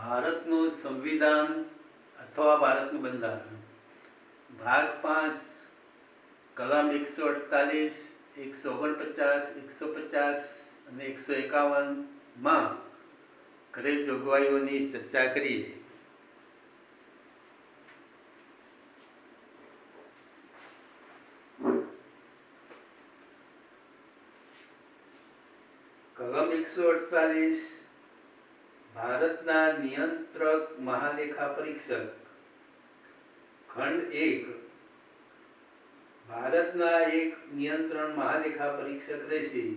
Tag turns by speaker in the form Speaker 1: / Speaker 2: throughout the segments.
Speaker 1: ભારતનું સંવિધાન અથવા ભારતનું બંધારણ. ભાગ પાંચ, કલમ એકસો અડતાલીસ, એકસો ઓગણપચાસ, એકસો પચાસ અને એકસો એકાવનમાં કરેલ જોગવાઈઓની ચર્ચા કરીએ. કલમ એકસો અડતાલીસ ભારતના નિયંત્રક મહાલેખા પરીક્ષક. ખંડ એક. ભારતના એક નિયંત્રણ મહાલેખા પરીક્ષક રહેશે,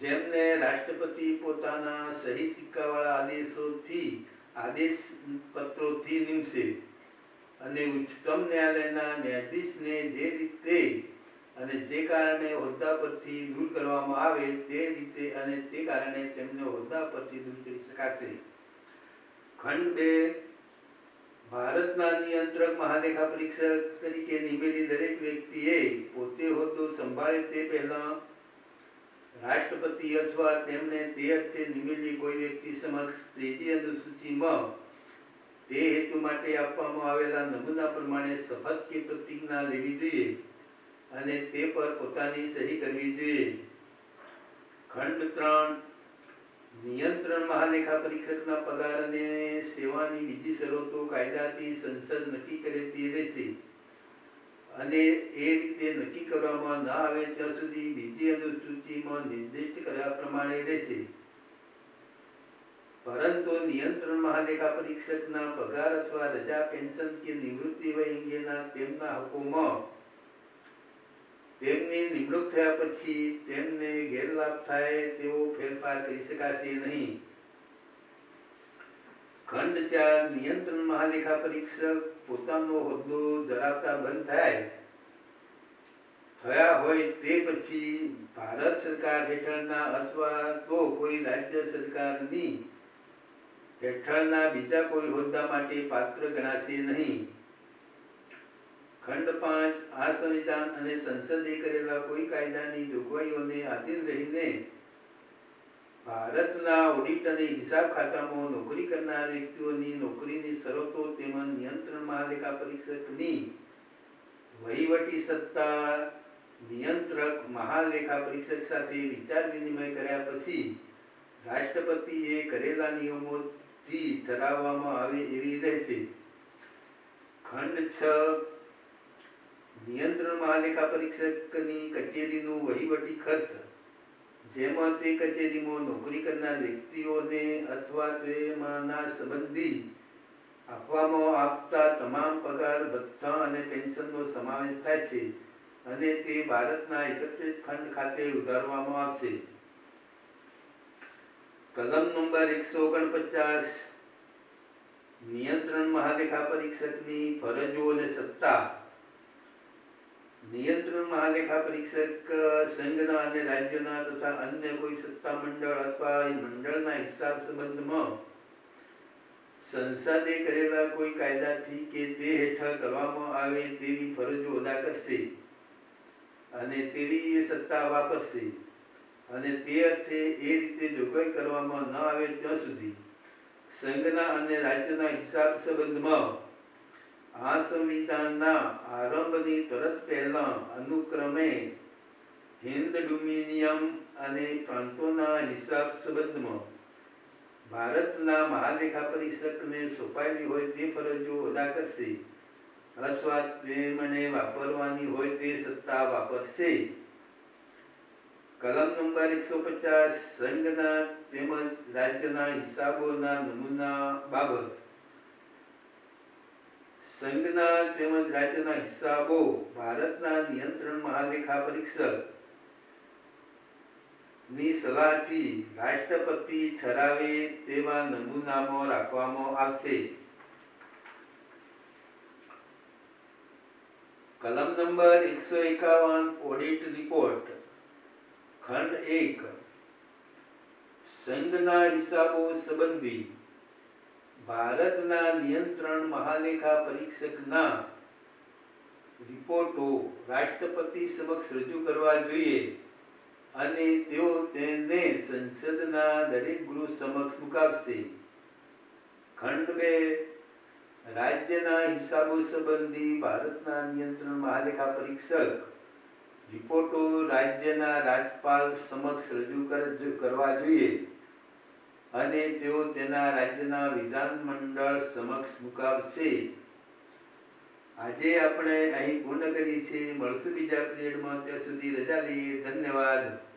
Speaker 1: જેમને રાષ્ટ્રપતિ પોતાના સહી સિક્કાવાળા આદેશોથી આદેશ પત્રોથી નિમશે. અને ઉચ્ચતમ ન્યાયાલયના ન્યાયાધીશને જે રીતે અને જે કારણે હોદ્દા પરથી દૂર કરવામાં આવે તે રીતે અને તે કારણે તેમને હોદ્દા પરથી દૂર કરી શકાશે. ખંડ બે, ભારતના નિયંત્રક મહાલેખા પરીક્ષક તરીકે નિમેલી દરેક વ્યક્તિએ પોતે હોદ્દો સંભાળે તે પહેલા રાષ્ટ્રપતિ અથવા તેમને તે અર્થે નિમેલી કોઈ વ્યક્તિ સમક્ષ ત્રીજી અનુસૂચિમાં તે હેતુ માટે આપવામાં આવેલા નમૂના પ્રમાણે શપથ કે પ્રતિજ્ઞા લેવી જોઈએ. અને તે પર પોતાની સહી કરવી જોઈએ. ખંડ ત્રણ, નિયંત્રણ મહાલેખા પરીક્ષકના પગાર અને સેવાની બીજી શરતો કાયદાથી સંસદ નક્કી કરે તે રહેશે. અને એ રીતે નક્કી કરવામાં ન આવે ત્યાં સુધી બીજી અનુસૂચિમાં નિર્દિષ્ટ કર્યા પ્રમાણે રહેશે. પરંતુ નિયંત્રણ મહાલેખા પરીક્ષકના પગાર અથવા રજા, પેન્શન કે નિવૃત્તિ વય અંગેના તેમના હકોમાં તેમની નિમણૂક થયા પછી તેમને ગેરલાભ થાય તેવો ફેરફાર કરી શકાશે નહીં. ખંડ ચાર નિયંત્રણ મહાલેખા પરીક્ષક પોતાનો હોદ્દો ધરાવતા બંધ થાય. થયા હોય તે પછી ભારત સરકાર હેઠળના અથવા તો કોઈ રાજ્ય સરકારની હેઠળના બીજા કોઈ હોદ્દા માટે પાત્ર ગણાશે નહીં. ખંડ પાંચ આ સંવિધાન અને સંસદે કરેલા કોઈ કાયદાની જોગવાઈઓને આધીન રહીને ભારતના ઓડિટ અને હિસાબ ખાતામાં નોકરી કરનાર વ્યક્તિઓની નોકરીની શરતો તેમજ નિયંત્રણ મહાલેખા પરીક્ષકની વહીવટી સત્તા નિયંત્રક મહાલેખા પરીક્ષક સાથે વિચાર વિનિમય કર્યા પછી રાષ્ટ્રપતિએ કરેલા નિયમોથી ઠરાવવામાં આવે એવી રહેશે. ખંડ છ નિયંત્રણ મહાલેખા પરીક્ષકની કચેરીનું વહીવટી ખર્ચ. જેમાં તે કચેરીમાં નોકરી કરનાર વ્યક્તિઓને અથવા તેમાંના સંબંધી આપવામાં આપતા તમામ પગાર, ભથ્થા અને પેન્શનનો સમાવેશ થાય છે અને તે ભારતના એકત્રિત ફંડ ખાતે ઉધારવામાં આવશે. કલમ નંબર એકસો ઓગણપચાસ. નિયંત્રણ મહાલેખા પરીક્ષકની ફરજો અને સત્તા. નિયંત્રણ લેખા પરીક્ષક, સંઘના અને રાજ્યના તથા અન્ય કોઈ સત્તા મંડળ અથવા મંડળના હિસાબ સંબંધમાં સંસદે કરેલા કોઈ કાયદાથી કે તે હેઠળ કરવામાં આવે તેવી ફરજો અદા કરશે અને તેવી સત્તા વાપરશે અને તે અર્થે એ રીતે જોગવાઈ કરવામાં ન આવે ત્યાં સુધી સંઘના અને રાજ્યના હિસાબ સંબંધમાં આ સંવિધાનના આરંભની તરત પહેલા અનુક્રમે હિન્દ ડોમિનિયમ અને પ્રાંતોના હિસાબ સંબંધમાં ભારતના મહાલેખા પરીક્ષકને સોંપાયેલી હોય તે ફરજો અદા કરશે. અથવા તેમને વાપરવાની હોય તે સત્તા વાપરશે. કલમ નંબર એકસો પચાસ સંઘના તેમજ રાજ્યના હિસાબોના નમૂના બાબત સંઘના તેમજ રાજ્યના હિસાબો ભારતના નિયંત્રણ મહાલેખા પરીક્ષકની સલાહથી રાષ્ટ્રપતિ ઠરાવે તેવા નમૂનામાં રાખવામાં આવશે. કલમ નંબર એકસો એકાવન ઓડિટ રિપોર્ટ, ખંડ એક, સંઘના હિસાબો સંબંધી ભારતના નિયંત્રણ મહાલેખા પરીક્ષકના રિપોર્ટો રાષ્ટ્રપતિ સમક્ષ રજૂ કરવા જોઈએ અને તેઓ તેને સંસદના દરેક ગૃહ સમક્ષ મુકાવશે. ખંડ બે, રાજ્યના હિસાબો સંબંધી ભારતના નિયંત્રણ મહાલેખા પરીક્ષક રિપોર્ટો રાજ્યના રાજપાલ સમક્ષ રજૂ કરવા જોઈએ. અને તેઓ તેના રાજ્યના વિધાનમંડળ સમક્ષ મુકાવશે. આજે આપણે અહીં પૂર્ણ કરીએ છીએ. મળશું બીજા પિરિયડમાં ત્યાં સુધી રજા લઈએ. ધન્યવાદ.